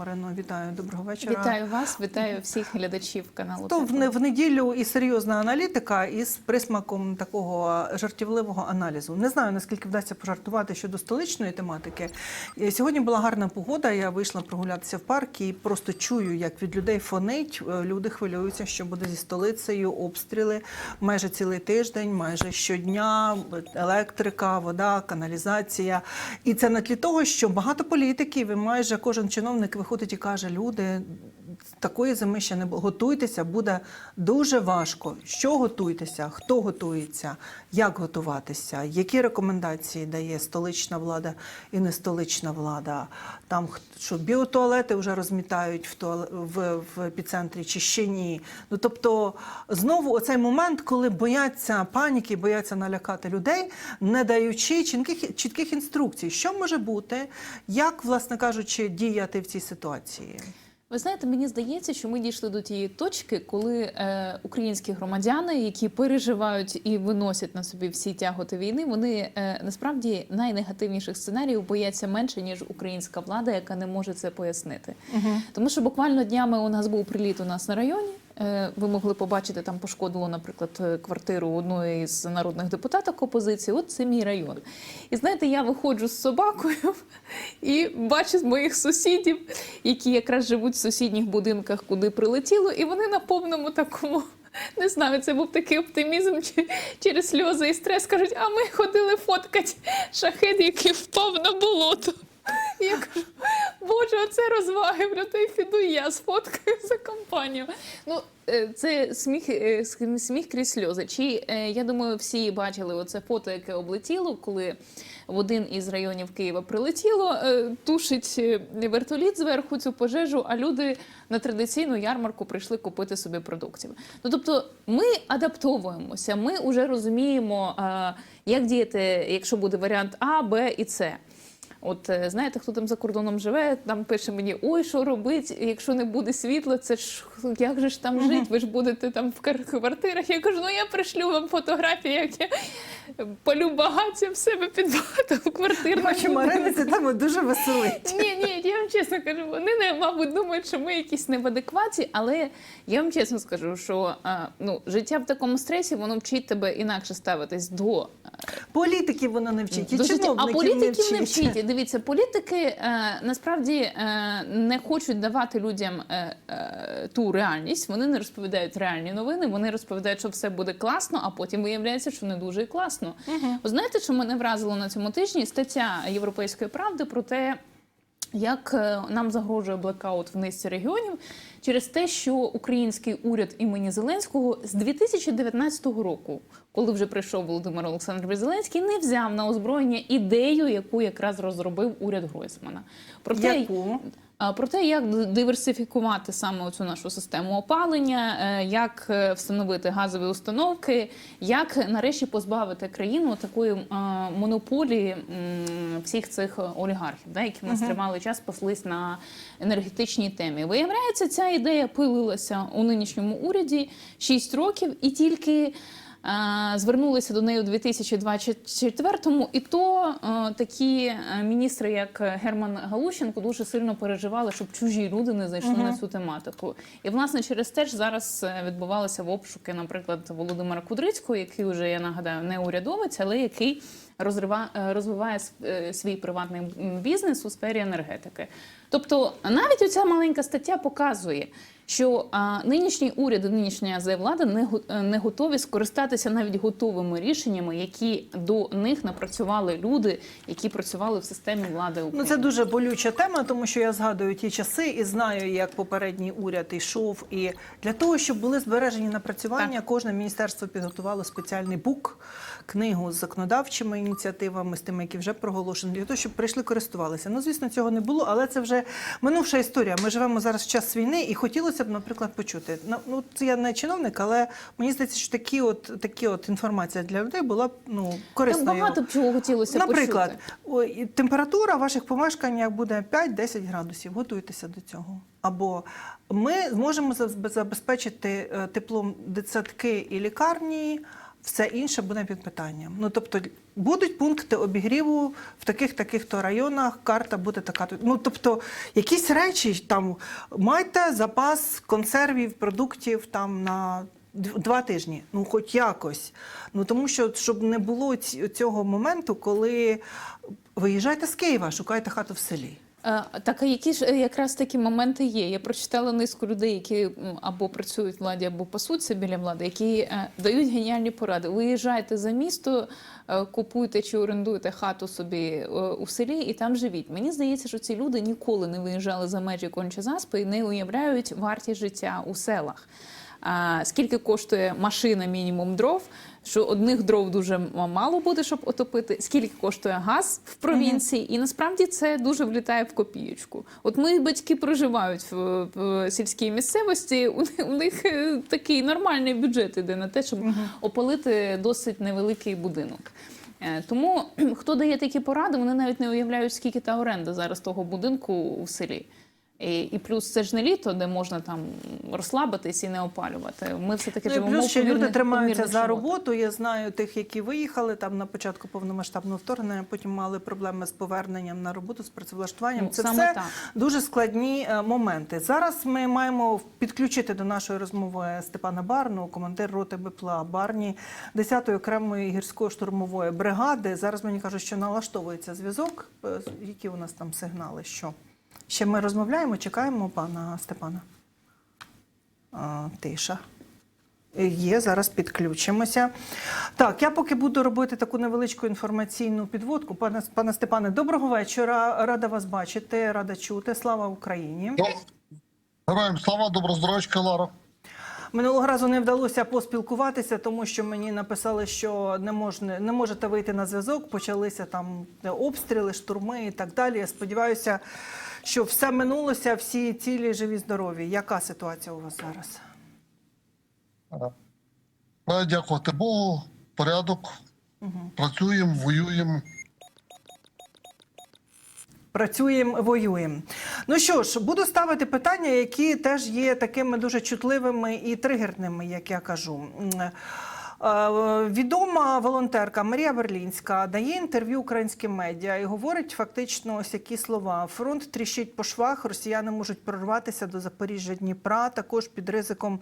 Марино, вітаю. Доброго вечора. Вітаю вас, вітаю всіх глядачів каналу. То в, в неділю і серйозна аналітика із присмаком такого жартівливого аналізу. Не знаю наскільки вдасться пожартувати щодо столичної тематики. Е, Сьогодні була гарна погода. Я вийшла прогулятися в парк і просто чую, як від людей фонить. Е, Люди хвилюються, що буде зі столицею обстріли майже цілий тиждень, майже щодня. Електрика, вода, каналізація. І це на тлі того, що багато політиків і майже кожен чиновник виходить і каже: люди. Такої зими ще не було. Готуйтеся, буде дуже важко. Що готуйтеся, хто готується, як готуватися, які рекомендації дає столична влада і не столична влада. Там що біотуалети вже розмітають в, туале- в, в епіцентрі чи ще ні. Ну тобто, знову оцей момент, коли бояться паніки, бояться налякати людей, не даючи чітких, чітких інструкцій, що може бути, як, власне кажучи, діяти в цій ситуації. Ви знаєте, мені здається, що ми дійшли до тієї точки, коли е, українські громадяни, які переживають і виносять на собі всі тяготи війни, вони е, насправді найнегативніших сценаріїв бояться менше ніж українська влада, яка не може це пояснити. Тому що буквально днями у нас був приліт у нас на районі. Е, Ви могли побачити, там пошкодило, наприклад, е, квартиру одної з народних депутаток опозиції. От це мій район. І знаєте, я виходжу з собакою і бачу моїх сусідів, які якраз живуть в сусідніх будинках, куди прилетіло, і вони на повному такому. Не знаю, це був такий оптимізм чи- через сльози і стрес. Кажуть, а ми ходили фоткати шахет, який впав на болото. Я кажу, боже, оце розваги, бля, та й піду я сфоткаю за компанію. Ну, е, це сміх, е, сміх крізь сльози. Чи е, я думаю, всі бачили оце фото, яке облетіло, коли в один із районів Києва прилетіло, тушить вертоліт зверху цю пожежу, а люди на традиційну ярмарку прийшли купити собі продуктів. Ну тобто, ми адаптовуємося, ми вже розуміємо, як діяти, якщо буде варіант А, Б і С. От е, знаєте, хто там за кордоном живе, там пише мені: ой, що робить, якщо не буде світла, це ж як же ж там жити? Ви ж будете там в квартирах. Я кажу, ну я пришлю вам фотографії, як я палю багаття в себе під багато квартир. Бачу, Марини це дуже веселить. Ні, ні, я вам чесно кажу, вони не мабуть думають, що ми якісь не в адекваті, але я вам чесно скажу, що а, ну життя в такому стресі воно вчить тебе інакше ставитись до Політиків воно не вчить, і До чиновників а політиків не не вчить. Дивіться, політики е, насправді е, не хочуть давати людям е, е, ту реальність. Вони не розповідають реальні новини. Вони розповідають, що все буде класно, а потім виявляється, що не дуже і класно. Угу. знаєте, що мене вразило на цьому тижні? Стаття Європейської правди про те. Як нам загрожує блекаут в низці регіонів через те, що український уряд імені Зеленського з 2019 року, коли вже прийшов Володимир Олександрович Зеленський, не взяв на озброєння ідею, яку якраз розробив уряд Гройсмана. Про те, Яку? Про те, як диверсифікувати саме цю нашу систему опалення, е, як е, встановити газові установки, як нарешті позбавити країну такої монополії всіх цих олігархів, да, які в нас тримали час паслись на енергетичній темі. Виявляється, ця ідея пилилася у нинішньому уряді 6 років, і тільки е, звернулися до неї у 2024-му, і то е, такі е, міністри, як Герман Галущенко, дуже сильно переживали, щоб чужі люди не зайшли на цю тематику. І власне через те ж зараз відбувалися в обшуки, наприклад, Володимира Кудрицького, який вже я нагадаю не урядовець, але який розвиває с- е, свій приватний бізнес у сфері енергетики. Тобто, навіть оця маленька стаття показує, що нинішній уряд і нинішня влада не, е, не готові скористатися навіть готовими рішеннями, які до них напрацювали люди, які працювали в системі влади Ну, це дуже болюча тема, тому що я згадую ті часи і знаю, як попередній уряд йшов. І для того, щоб були збережені напрацювання, кожне міністерство підготувало спеціальний бук, книгу з законодавчими ініціативами, з тими, які вже проголошені, для того, щоб прийшли користувалися. Ну, звісно, цього не було, але це вже минувша історія. Ми живемо зараз в час війни, і хотілося б, наприклад, почути. Ну, Ну, це я не чиновник, але мені здається, що такі от такі от інформація для людей була б ну Там багато б чого хотілося Наприклад, почути. температура в ваших помешканнях буде 5-10 градусів. Готуйтеся до цього. Або ми зможемо забезпечити е, теплом дитсадки і лікарні. Все інше буде під питанням. Ну тобто будуть пункти обігріву в таких таких то районах. Карта буде така. Ну тобто, якісь речі там майте запас консервів, продуктів там на два тижні. Ну, хоч якось. Ну тому що щоб не було цього моменту, коли виїжджайте з Києва, шукайте хату в селі. Е, Так, а які ж е, якраз такі моменти є? Я прочитала низку людей, які або працюють в владі, або пасуться біля влади, які е, дають геніальні поради. Виїжджайте за місто, купуйте чи орендуйте хату собі у селі і там живіть. Мені здається, що ці люди ніколи не виїжджали за межі Конча-Заспи і не уявляють вартість життя у селах. Скільки коштує машина мінімум дров? Що одних дров дуже мало буде, щоб отопити. Скільки коштує газ в провінції? І насправді це дуже влітає в копієчку. От мої батьки проживають в, в сільській місцевості. У, них- у них е, такий нормальний бюджет іде на те, щоб опалити досить невеликий будинок. Е, Тому хто дає такі поради, вони навіть не уявляють, скільки та оренда зараз того будинку у селі. І, і плюс це ж не літо, де можна там розслабитись і не опалювати. Ми все таки Ну, живемо плюс ще люди тримаються за роботу. Я знаю тих, які виїхали там на початку повномасштабного вторгнення, потім мали проблеми з поверненням на роботу, з працевлаштуванням. Ну, Це саме все так. дуже складні е, моменти. Зараз ми маємо підключити до нашої розмови Степана Барну, командир роти БПЛА Барні 10-ї окремої гірської штурмової бригади. Зараз мені кажуть, що налаштовується зв'язок. Е, Які у нас там сигнали? Що? Ще ми розмовляємо, чекаємо пана Степана. А, тиша. Є, зараз підключимося. Так, я поки буду робити таку невеличку інформаційну підводку. Пане, пане Степане, доброго вечора. Рада вас бачити, рада чути. Слава Україні. Героям слава, доброздоровечка, Лара. Минулого разу не вдалося поспілкуватися, тому що мені написали, що не можна, не можете вийти на зв'язок. Почалися там обстріли, штурми і так далі. Я сподіваюся, що все минулося, всі цілі, живі, здорові. Яка ситуація у вас зараз? Е, Дякувати Богу, порядок. Працюємо, воюємо. Працюємо, воюємо. Ну що ж, буду ставити питання, які теж є такими дуже чутливими і тригерними, як я кажу. Е, Відома волонтерка Марія Берлінська дає інтерв'ю українським медіа і говорить фактично ось які слова: фронт тріщить по швах, росіяни можуть прорватися до Запоріжжя Дніпра, також під ризиком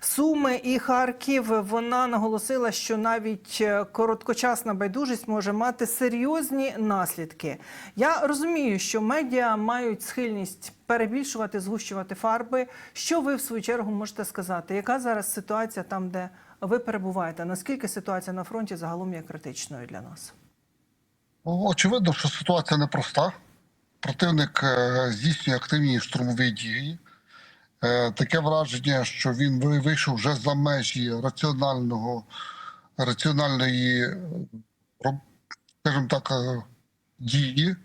Суми і Харків. Вона наголосила, що навіть е, короткочасна байдужість може мати серйозні наслідки. Я розумію, що медіа мають схильність перебільшувати, згущувати фарби. Що ви в свою чергу можете сказати? Яка зараз ситуація там, де ви перебуваєте? Наскільки ситуація на фронті загалом є критичною для нас? Ну, Очевидно, що ситуація непроста. Противник е, здійснює активні штурмові дії. Е, Таке враження, що він вийшов вже за межі раціонального, раціональної, е, скажімо так, дії.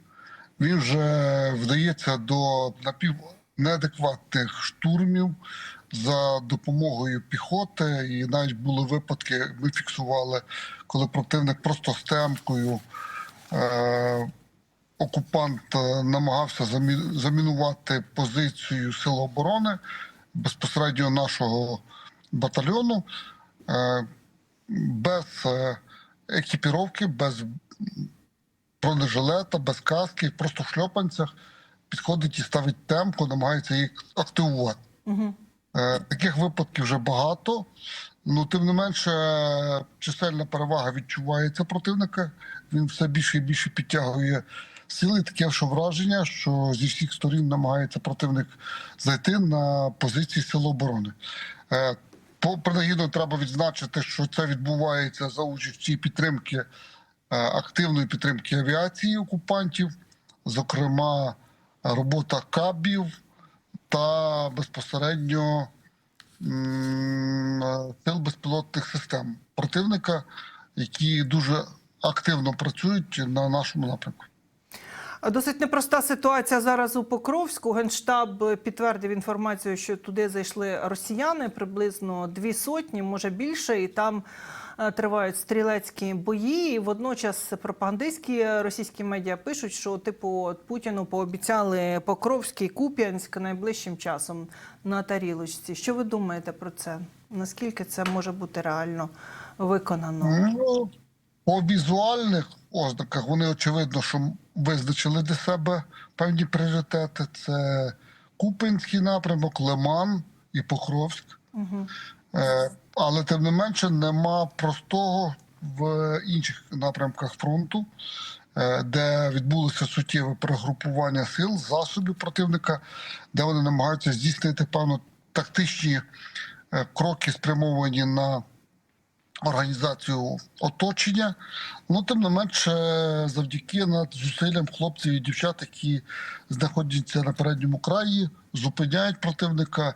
Він вже вдається до напів неадекватних штурмів за допомогою піхоти. І навіть були випадки, ми фіксували, коли противник просто з темкою е, окупант е, намагався замінувати позицію Сил оборони безпосередньо нашого батальйону е, без е, екіпіровки, без бронежилета, без каски, просто в шльопанцях підходить і ставить темку, намагається їх активувати. Угу. Е, Таких випадків вже багато. Ну, тим не менше, чисельна перевага відчувається противника. Він все більше і більше підтягує сили. Таке що враження, що зі всіх сторін намагається противник зайти на позиції Сил оборони. Е, по- Принагідно треба відзначити, що це відбувається за участі підтримки е, активної підтримки авіації окупантів, зокрема, робота кабів та безпосередньо сил безпілотних систем противника, які дуже активно працюють на нашому напрямку. Досить непроста ситуація зараз у Покровську. Генштаб підтвердив інформацію, що туди зайшли росіяни приблизно дві сотні, може більше, і там тривають стрілецькі бої. І водночас пропагандистські російські медіа пишуть, що типу от Путіну пообіцяли Покровський Куп'янськ найближчим часом на тарілочці. Що ви думаєте про це? Наскільки це може бути реально виконано? Ну, по візуальних ознаках вони очевидно, що визначили для себе певні пріоритети. Це Купинський напрямок, Лиман і Покровськ. Угу. Е, Але тим не менше нема простого в інших напрямках фронту, е, де відбулося суттєве перегрупування сил, засобів противника, де вони намагаються здійснити певно тактичні е, кроки, спрямовані на організацію оточення. Ну, тим не менше, завдяки над зусиллям хлопців і дівчат, які знаходяться на передньому краї, зупиняють противника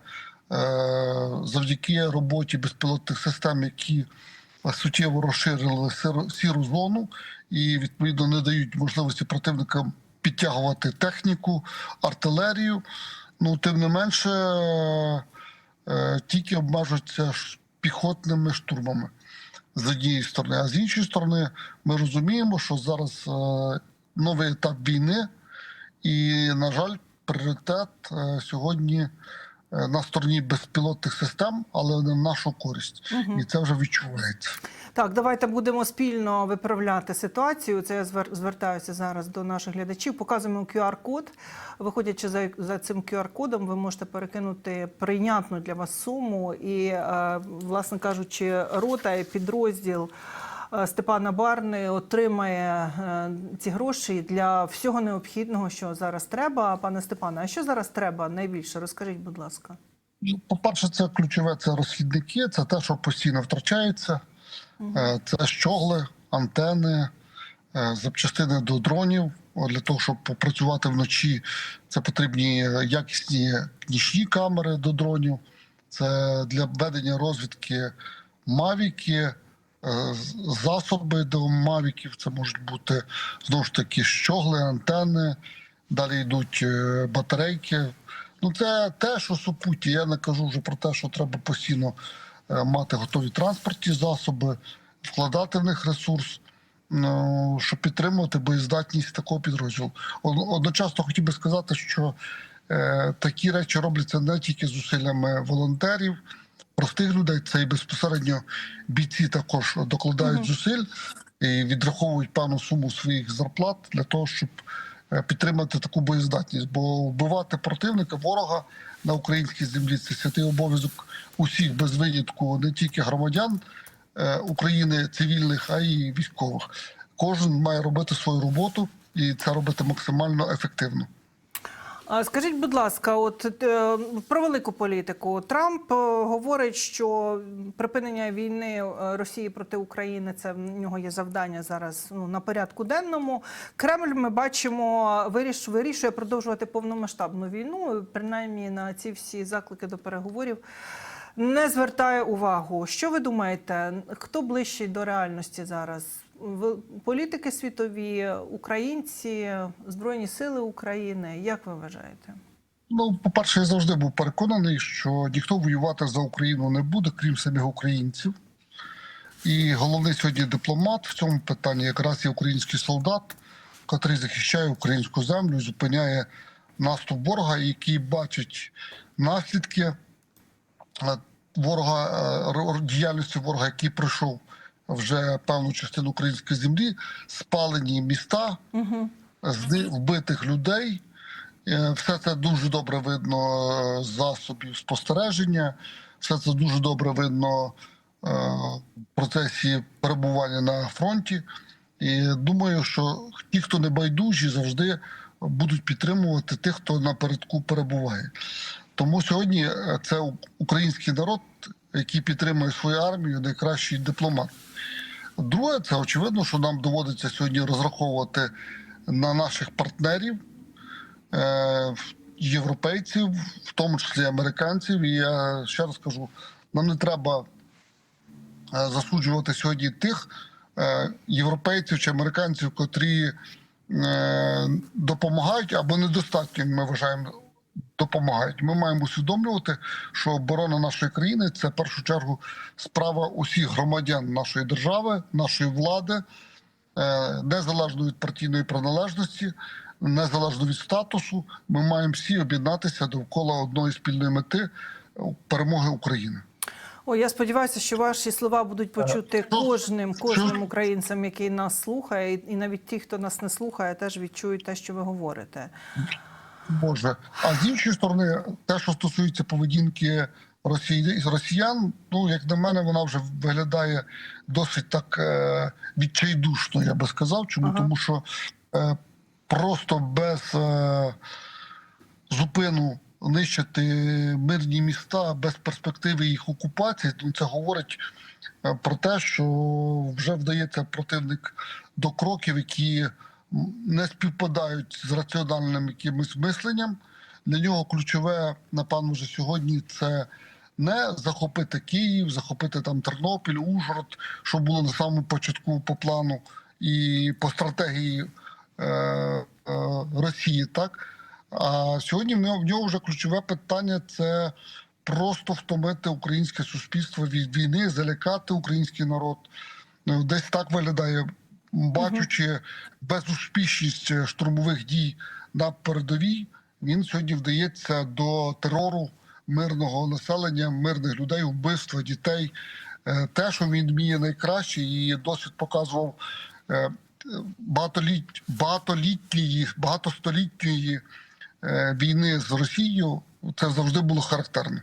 завдяки роботі безпілотних систем, які суттєво розширили сіру зону і відповідно не дають можливості противникам підтягувати техніку, артилерію. Ну, тим не менше, е, тільки обмежуються піхотними штурмами з однієї сторони. А з іншої сторони, ми розуміємо, що зараз е, новий етап війни, і, на жаль, пріоритет е, сьогодні е, на стороні безпілотних систем, але не в нашу користь. І це вже відчувається. Так, давайте будемо спільно виправляти ситуацію. Це я звер- звертаюся зараз до наших глядачів. Показуємо QR-код. Виходячи за, за цим QR-кодом, ви можете перекинути прийнятну для вас суму. І, е, власне кажучи, рота і підрозділ. Е, Степана Барни отримає е, ці гроші для всього необхідного, що зараз треба. Пане Степане, а що зараз треба найбільше? Розкажіть, будь ласка. Ну, По-перше, це ключове це розхідники, це те, що постійно втрачається. Е, Це щогли, антени, запчастини до дронів. Для того, щоб попрацювати вночі, це потрібні якісні нічні камери до дронів. Це для ведення розвідки мавіки, засоби до мавіків. Це можуть бути знову ж таки щогли, антени. Далі йдуть е, батарейки. Ну, це те, що супутні. Я не кажу вже про те, що треба постійно е, мати готові транспортні засоби, вкладати в них ресурс, ну, щоб підтримувати боєздатність такого підрозділу. Од- Одночасно хотів би сказати, що е, такі речі робляться не тільки зусиллями волонтерів, простих людей, це і безпосередньо бійці також докладають зусиль і відраховують певну суму своїх зарплат для того, щоб е, підтримати таку боєздатність. Бо вбивати противника, ворога на українській землі це святий обов'язок усіх без винятку, не тільки громадян е, України, цивільних, а й військових. Кожен має робити свою роботу і це робити максимально ефективно. Скажіть, будь ласка, от е, про велику політику Трамп е, говорить, що припинення війни е, Росії проти України це в нього є завдання зараз ну, на порядку денному. Кремль ми бачимо виріш, вирішує продовжувати повномасштабну війну. Принаймні на ці всі заклики до переговорів не звертає увагу. Що ви думаєте? Хто ближчий до реальності зараз? Політики світові, українці, Збройні Сили України. Як ви вважаєте? Ну, по-перше, я завжди був переконаний, що ніхто воювати за Україну не буде, крім самих українців. І головний сьогодні дипломат в цьому питанні якраз є український солдат, який захищає українську землю, зупиняє наступ ворога, який бачить наслідки е, ворога, е, діяльності ворога, який пройшов вже певну частину української землі, спалені міста, Угу. вбитих людей. Е, Все це дуже добре видно з засобів спостереження. Все це дуже добре видно е, в процесі перебування на фронті. І думаю, що ті, хто не байдужі, завжди будуть підтримувати тих, хто напередку перебуває. Тому сьогодні е, це український народ, який підтримує свою армію, найкращий дипломат. Друге, це очевидно, що нам доводиться сьогодні розраховувати на наших партнерів, е, європейців, в тому числі американців. І я ще раз кажу: нам не треба е, засуджувати сьогодні тих е, європейців чи американців, котрі допомагають або недостатньо, ми вважаємо, допомагають. Ми маємо усвідомлювати, що оборона нашої країни це в першу чергу справа усіх громадян нашої держави, нашої влади, е, незалежно від партійної приналежності, незалежно від статусу. Ми маємо всі об'єднатися довкола одної спільної мети е, перемоги України. Ой, я сподіваюся, що ваші слова будуть почути кожним, кожним українцем, який нас слухає, і навіть ті, хто нас не слухає, теж відчують те, що ви говорите. Може. А з іншої сторони, те, що стосується поведінки Росії росіян, ну як на мене, вона вже виглядає досить так е, відчайдушно, я би сказав. Чому? Ага. Тому що е, просто без е, зупину нищити мирні міста без перспективи їх окупації, ну, це говорить е, про те, що вже вдається противник до кроків, які не співпадають з раціональним якимось мисленням. Для нього ключове, напевно, вже сьогодні це не захопити Київ, захопити там Тернопіль, Ужгород, що було на самому початку по плану і по стратегії е, е, Росії, так. А сьогодні в нього, в нього вже ключове питання це просто втомити українське суспільство від війни, залякати український народ. Ну, Десь так виглядає, бачучи безуспішність е, штурмових дій на передовій. Він сьогодні вдається до терору мирного населення, мирних людей, вбивства дітей. Е, Те, що він вміє найкраще, і досвід показував е, багатолітньої, багатостолітньої війни з Росією, це завжди було характерне.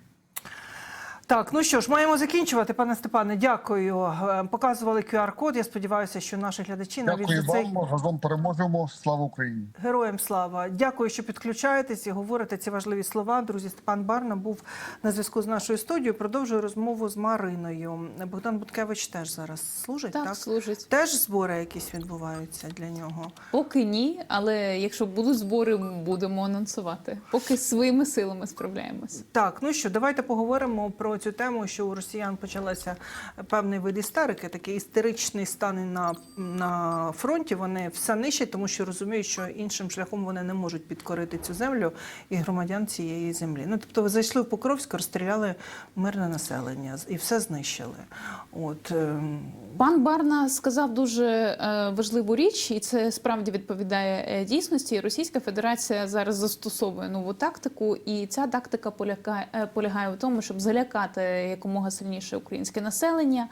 Так, ну що ж, маємо закінчувати, пане Степане. Дякую. Е, Показували QR-код. Я сподіваюся, що наші глядачі навіть Дякую за цей вам. Разом переможемо. Слава Україні! Героям слава! Дякую, що підключаєтесь і говорите ці важливі слова. Друзі, Степан Барна був на зв'язку з нашою студією. Продовжую розмову з Мариною. Богдан Буткевич теж зараз служить. Так, Так, служить. теж збори якісь відбуваються для нього. Поки ні, але якщо будуть збори, будемо анонсувати. Поки своїми силами справляємось. Так, ну що, давайте поговоримо про цю тему, що у росіян почалася певний вид істерики, такий істеричний стан на, на фронті. Вони все нищать, тому що розуміють, що іншим шляхом вони не можуть підкорити цю землю і громадян цієї землі. Ну тобто, ви зайшли в Покровськ, розстріляли мирне населення і все знищили. От ем, Пан Барна сказав дуже е, важливу річ, і це справді відповідає е, дійсності. Російська Федерація зараз застосовує нову тактику, і ця тактика полягає, е, полягає в тому, щоб залякати якомога сильніше українське населення.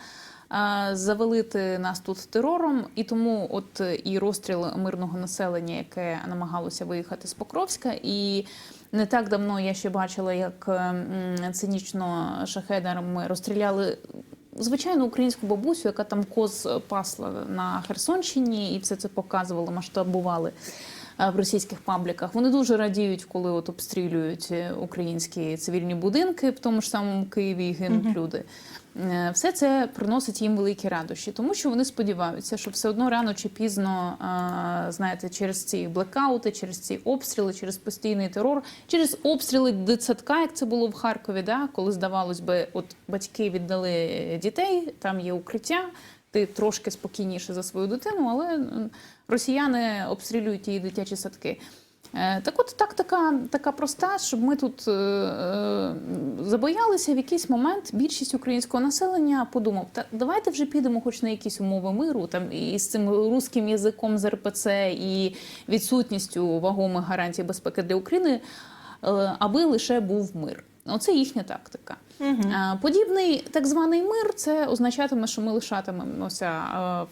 Завалити нас тут терором, і тому от е, і розстріл мирного населення, яке намагалося виїхати з Покровська, і не так давно я ще бачила, як е, цинічно шахедерами розстріляли звичайну українську бабусю, яка там коз пасла на Херсонщині, і все це показували, масштабували в російських пабліках. Вони дуже радіють, коли от обстрілюють е, українські цивільні будинки в тому ж самому Києві і гинуть люди. Е, Все це приносить їм великі радощі, тому що вони сподіваються, що все одно рано чи пізно, е, знаєте, через ці блекаути, через ці обстріли, через постійний терор, через обстріли дитсадка, як це було в Харкові, да, коли здавалось би, от батьки віддали дітей, там є укриття. Ти трошки спокійніше за свою дитину, але росіяни обстрілюють її дитячі садки. Е, Так от так, така, така проста, щоб ми тут е, е, забоялися в якийсь момент більшість українського населення подумав, та давайте вже підемо хоч на якісь умови миру, там і з цим руським язиком з РПЦ і відсутністю вагомих гарантій безпеки для України, е, аби лише був мир. Оце їхня тактика. Е, Подібний так званий мир це означатиме, що ми лишатимемося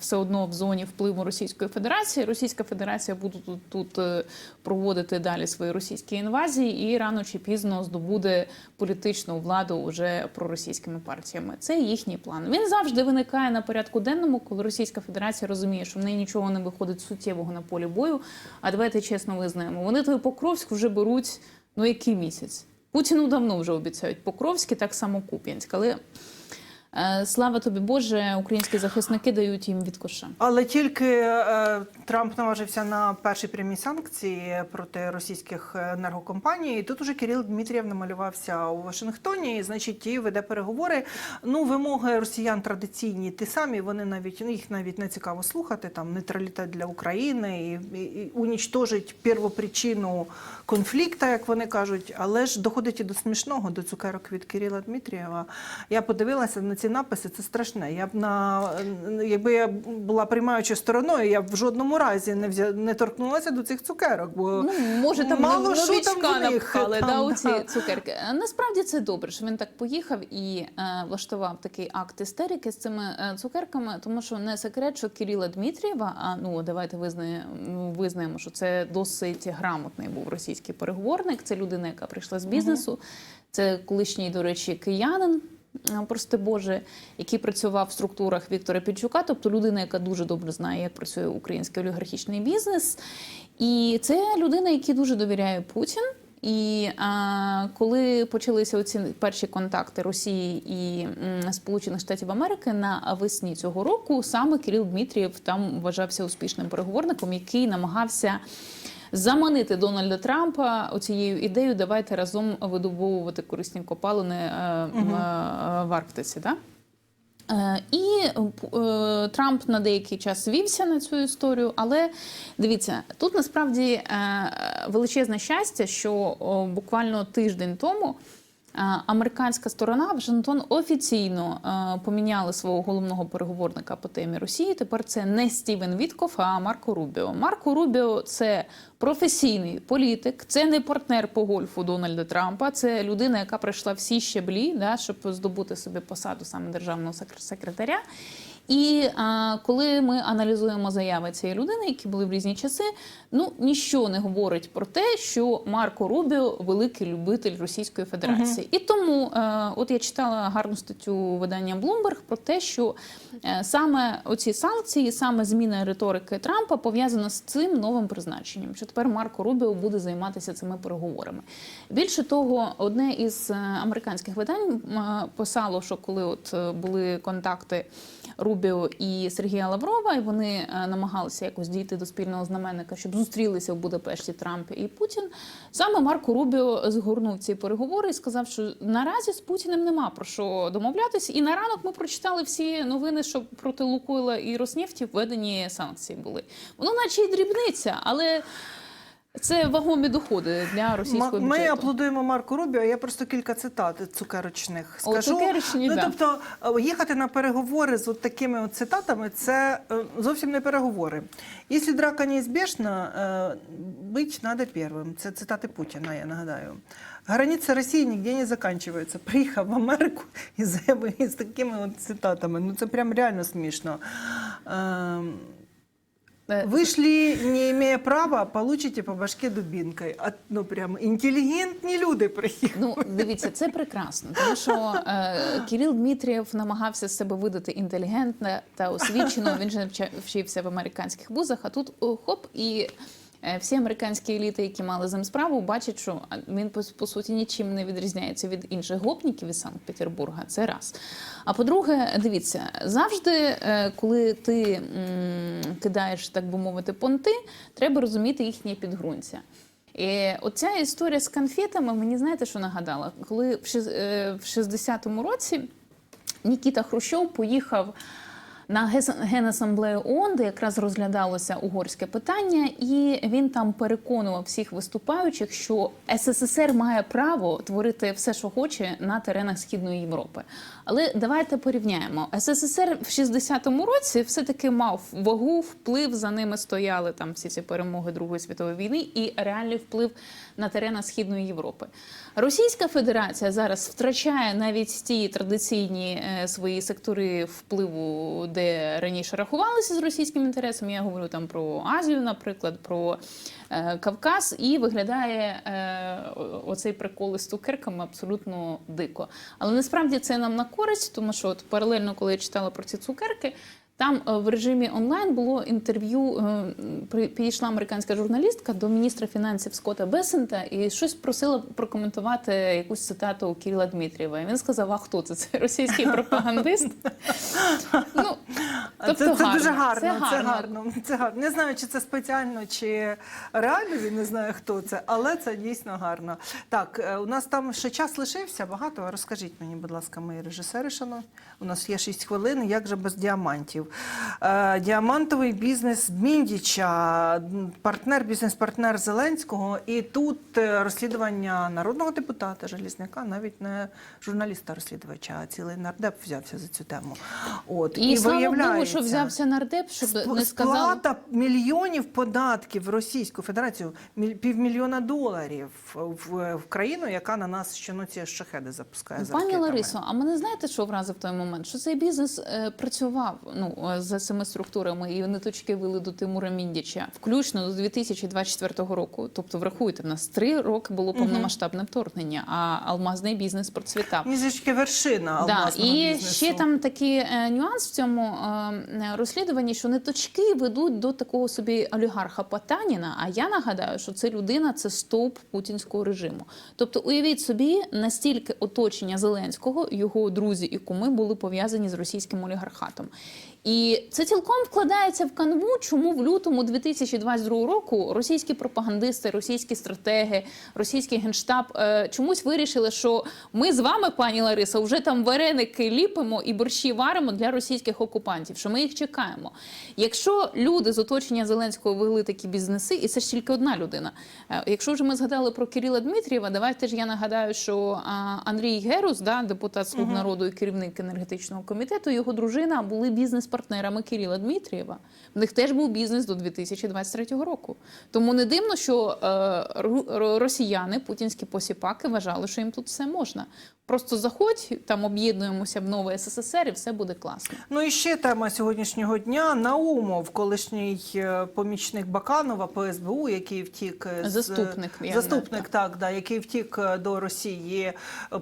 все одно в зоні впливу Російської Федерації. Російська Федерація буде тут, тут е, проводити далі свої російські інвазії і рано чи пізно здобуде політичну владу уже проросійськими партіями. Це їхній план. Він завжди виникає на порядку денному, коли Російська Федерація розуміє, що в неї нічого не виходить суттєвого на полі бою. А давайте чесно визнаємо, вони той Покровськ вже беруть ну який місяць. Путіну давно вже обіцяють Покровський, так само Куп'янськ. Але слава тобі Боже, українські захисники дають їм від коша. Але тільки е, Трамп наважився на перші прямі санкції проти російських енергокомпаній. І тут уже Кирил Дмитрієв намалювався у Вашингтоні. І, значить, ті веде переговори. Ну, вимоги росіян традиційні, ті самі. Вони навіть ну, їх навіть не цікаво слухати. Там нейтралітет для України і, і, і унічтожить первопричину конфлікту, як вони кажуть. Але ж доходить і до смішного, до цукерок від Кирила Дмитрієва. Я подивилася на ці ці написи це страшне. Я б на якби я була приймаючою стороною, я б в жодному разі не взя... не торкнулася до цих цукерок. Бо Ну, може, там мало що там напхали, там, да, у ці да. цукерки. Е, Насправді це добре, що він так поїхав і е, влаштував такий акт істерики з цими е, цукерками, тому що не секрет, що Кирила Дмитрієва, а ну давайте визнаємо, визнаємо, що це досить грамотний був російський переговорник. Це людина, яка прийшла з бізнесу. Це колишній, до речі, киянин. Е, Прости Боже, який працював в структурах Віктора Підчука, тобто людина, яка дуже добре знає, як працює український олігархічний бізнес. І це людина, якій дуже довіряє Путін. І а, коли почалися оці перші контакти Росії і Сполучених Штатів Америки на весні цього року, саме Кирил Дмитрієв там вважався успішним переговорником, який намагався заманити Дональда Трампа оцією ідеєю давайте разом видобувати корисні копалини е, в Арктиці. Да? Е, І Трамп на деякий час вівся на цю історію, але дивіться, тут насправді величезне щастя, що буквально тиждень тому американська сторона Вашингтон офіційно е, поміняли свого головного переговорника по темі Росії. Тепер це не Стівен Вітков, а Марко Рубіо. Марко Рубіо це професійний політик, це не партнер по гольфу Дональда Трампа, це людина, яка пройшла всі щеблі, да, щоб здобути собі посаду саме державного секр- секретаря. І а, коли ми аналізуємо заяви цієї людини, які були в різні часи, ну ніщо не говорить про те, що Марко Рубіо великий любитель Російської Федерації. І тому, е, от я читала гарну статтю видання Bloomberg про те, що е, саме оці санкції, саме зміна риторики Трампа пов'язана з цим новим призначенням, що тепер Марко Рубіо буде займатися цими переговорами. Більше того, одне із е, американських видань писало, що коли от були контакти Рубіо і Сергія Лаврова, і вони е, намагалися якось дійти до спільного знаменника, щоб зустрілися в Будапешті Трамп і Путін. Саме Марко Рубіо згорнув ці переговори і сказав, що наразі з Путіним нема про що домовлятися. І на ранок ми прочитали всі новини, що проти Лукойла і Роснефті введені санкції були. Воно наче й дрібниця, але. Це вагомі доходи для російського Ми аплодуємо Марку Рубіо. Я просто кілька цитат цукерочних О, скажу. цукерочні, ну, тобто е, їхати на переговори з от такими от цитатами це е, зовсім не переговори. Якщо драка неізбежна, е, бить треба першим. Це цитати Путіна, я нагадаю. Границі Росії ніде не закінчуються. Приїхав в Америку і заявив з такими от цитатами. Ну це прям реально смішно. Ем, Е, Вышли, не имея права, получите по башке дубинкой. А, ну, прям інтелігентні люди приїхали. Ну, дивіться, це прекрасно, тому що е, Кирил Дмитрієв намагався з себе видати інтелігентне та освічено. Він же вчився в американських вузах, а тут хоп, і всі американські еліти, які мали з ним справу, бачать, що він по, суті нічим не відрізняється від інших гопників із Санкт-Петербурга. Це раз. А по-друге, дивіться, завжди, е, коли ти кидаєш, так би мовити, понти, треба розуміти їхнє підґрунтя. І оця історія з конфетами мені знаєте, що нагадала? Коли в шиз- е, в 60-му році Нікіта Хрущов поїхав на Генасамблею ООН, де якраз розглядалося угорське питання, і він там переконував всіх виступаючих, що СССР має право творити все, що хоче на теренах Східної Європи. Але давайте порівняємо. СССР в 60-му році все-таки мав вагу, вплив, за ними стояли там всі ці перемоги Другої світової війни і реальний вплив на теренах Східної Європи. Російська Федерація зараз втрачає навіть ті традиційні е, свої сектори впливу, де раніше рахувалися з російським інтересом. Я говорю там про Азію, наприклад, про е, Кавказ, і виглядає е, оцей прикол із цукерками абсолютно дико. Але насправді це нам на користь, тому що от паралельно, коли я читала про ці цукерки. Там е, в режимі онлайн було інтерв'ю. е, Підійшла американська журналістка до міністра фінансів Скотта Бесента і щось просила прокоментувати якусь цитату Кирила Дмитрієва. І він сказав: А хто це? Це російський пропагандист. Ну, тобто це, це гарно, дуже гарно, це це гарно. гарно. Це гарно. Не знаю, чи це спеціально, чи реально він не знає, хто це, але це дійсно гарно. Так, е, у нас там ще час лишився багато. Розкажіть мені, будь ласка, мої режисери, шановні. У нас є 6 хвилин. Як же без діамантів? Е, Діамантовий бізнес Міндіча, партнер, бізнес-партнер Зеленського. І тут е, розслідування народного депутата Желізняка, навіть не журналіста розслідувача, а цілий нардеп взявся за цю тему. От І, слава Богу, що взявся нардеп, щоб Сп- не сказали. Сплата мільйонів податків в Російську Федерацію, міль- півмільйона доларів в, в країну, яка на нас щоночі шахеди запускає. Пані. Ларисо, а мене знаєте, що вразив той момент? Що цей бізнес е, працював ну е, за цими структурами, і вони точки вели до Тимура Міндіча, включно до 2024 року. Тобто, врахуйте, в нас три роки було повномасштабне вторгнення, а алмазний бізнес процвітав. Мізочки вершина Да, і бізнесу. ще там такий е, нюанс в цьому е, розслідуванні, що не точки ведуть до такого собі олігарха Потаніна. А я нагадаю, що це людина, це стовп путінського режиму. Тобто, уявіть собі, настільки оточення Зеленського, його друзі і куми були пов'язані з російським олігархатом. І це цілком вкладається в канву, чому в лютому 2022 року російські пропагандисти, російські стратеги, російський генштаб е, чомусь вирішили, що ми з вами, пані Лариса, вже там вареники ліпимо і борщі варимо для російських окупантів. Що ми їх чекаємо. Якщо люди з оточення Зеленського вели такі бізнеси, і це ж тільки одна людина. Е, Якщо вже ми згадали про Кирила Дмитрієва, давайте ж я нагадаю, що а, Андрій Герус, да, депутат Слуг народу і керівник енергетичного комітету, його дружина були бізнес-партнерами Кирила Дмитрієва. В них теж був бізнес до 2023 року. Тому не дивно, що е, росіяни, путінські посіпаки, вважали, що їм тут все можна. Просто заходь, там об'єднуємося в новий СССР, і все буде класно. Ну і ще тема сьогоднішнього дня. Наумов, колишній е, помічник Баканова по СБУ, який втік з Заступник, я заступник, знаю, так, да, який втік е, до Росії,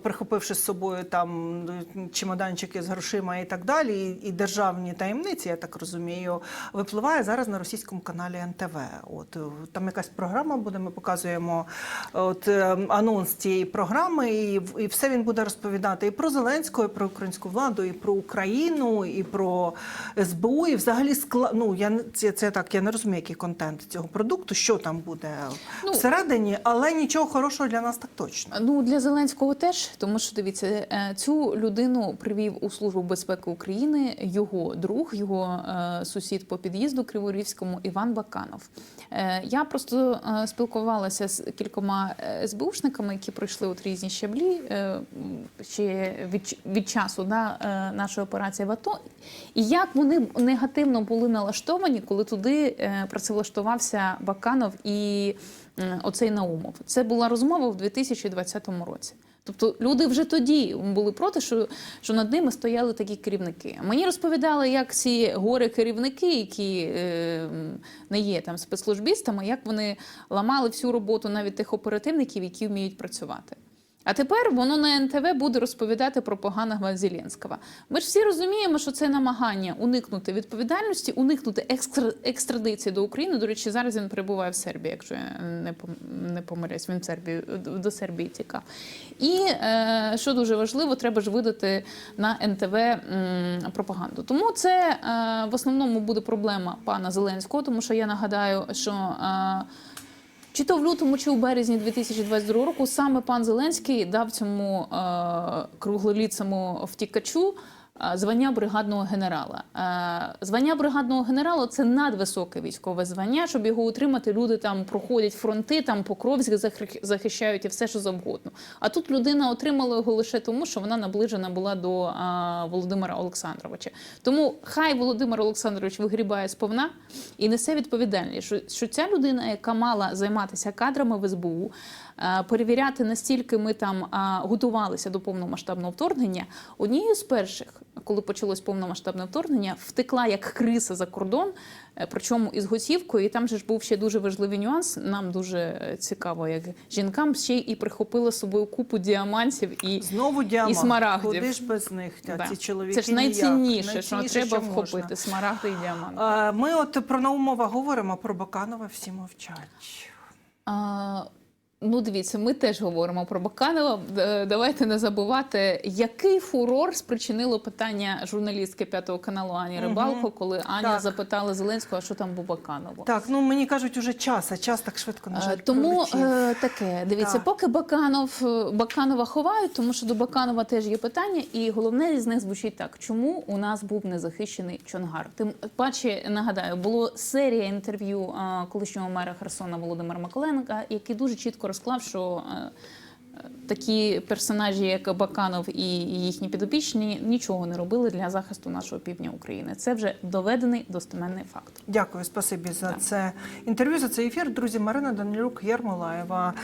прихопивши з собою там е, чемоданчики з грошима і так далі. І, і державні таємниці, я так розумію, випливає зараз на російському каналі НТВ. От е, там якась програма буде. Ми показуємо е, от е, анонс цієї програми, і, і все він буде розповідати і про Зеленського, і про українську владу, і про Україну, і про СБУ. І взагалі скла... ну, я це, це так. Я не розумію, який контент цього продукту, що там буде Ну, всередині, але нічого хорошого для нас так точно. Ну для Зеленського теж, тому що дивіться, цю людину привів у службу безпеки України його друг, його е, сусід по під'їзду Криворівському Іван Баканов. Е, Я просто е, спілкувалася з кількома СБУшниками, які пройшли от різні щаблі ще від, від часу да, нашої операції в АТО, і як вони негативно були налаштовані, коли туди працевлаштувався Баканов і оцей Наумов. Це була розмова в 2020 році. Тобто люди вже тоді були проти, що, що над ними стояли такі керівники. Мені розповідали, як ці горе керівники, які е, не є там спецслужбістами, як вони ламали всю роботу навіть тих оперативників, які вміють працювати. А тепер воно на НТВ буде розповідати про поганого Зеленського. Ми ж всі розуміємо, що це намагання уникнути відповідальності, уникнути екстра, екстрадиції до України. До речі, зараз він перебуває в Сербії, якщо я не пом- помиляюсь, він в Сербії до Сербії тікав. І е, що дуже важливо, треба ж видати на НТВ пропаганду. Тому це е, в основному буде проблема пана Зеленського, тому що я нагадаю, що. Чи то в лютому, чи у березні 2022 року саме пан Зеленський дав цьому е, круглоліцему втікачу звання бригадного генерала. Е, звання бригадного генерала це надвисоке військове звання. Щоб його отримати, люди там проходять фронти, там Покровськ захи- захищають і все, що завгодно. А тут людина отримала його лише тому, що вона наближена була до е, Володимира Олександровича. Тому хай Володимир Олександрович вигрібає сповна і несе відповідальність, що, ця людина, яка мала займатися кадрами в СБУ, е, перевіряти настільки ми там готувалися до повномасштабного вторгнення, однією з перших, коли почалось повномасштабне вторгнення, втекла як криса за кордон, е, причому із готівкою. І там же ж був ще дуже важливий нюанс. Нам дуже е, цікаво, як жінкам ще і прихопила з собою купу діамантів і Знову діамант. І смарагдів. Куди ж без них? Та, Да. Ці чоловіки це ж ніяк. найцінніше, що Найцінніше, треба можна. вхопити смарагди і діаманти. Е, Ми от про Наумова говоримо, про Баканова всі мовчать. А, Ну, дивіться, ми теж говоримо про Баканова. Е, Давайте не забувати, який фурор спричинило питання журналістки п'ятого каналу Ані. Рибалко, коли Аня Так. запитала Зеленського, а що там у Баканова. Так, ну мені кажуть, уже час, а час так швидко на Е, жаль. Тому пролетів. е, таке, дивіться, Так. поки Баканов Баканова ховають, тому що до Баканова теж є питання, і головне з них звучить так: чому у нас був незахищений Чонгар? Тим паче нагадаю, було серія інтерв'ю колишнього мера Херсона Володимира Маколенка, який дуже чітко розклав, що. е, е, Такі персонажі, як Баканов і їхні підопічні, нічого не робили для захисту нашого півдня України. Це вже доведений достеменний факт. Дякую, спасибі за Так. це інтерв'ю, за цей ефір. Друзі, Марина Данилюк, Ярмолаєва.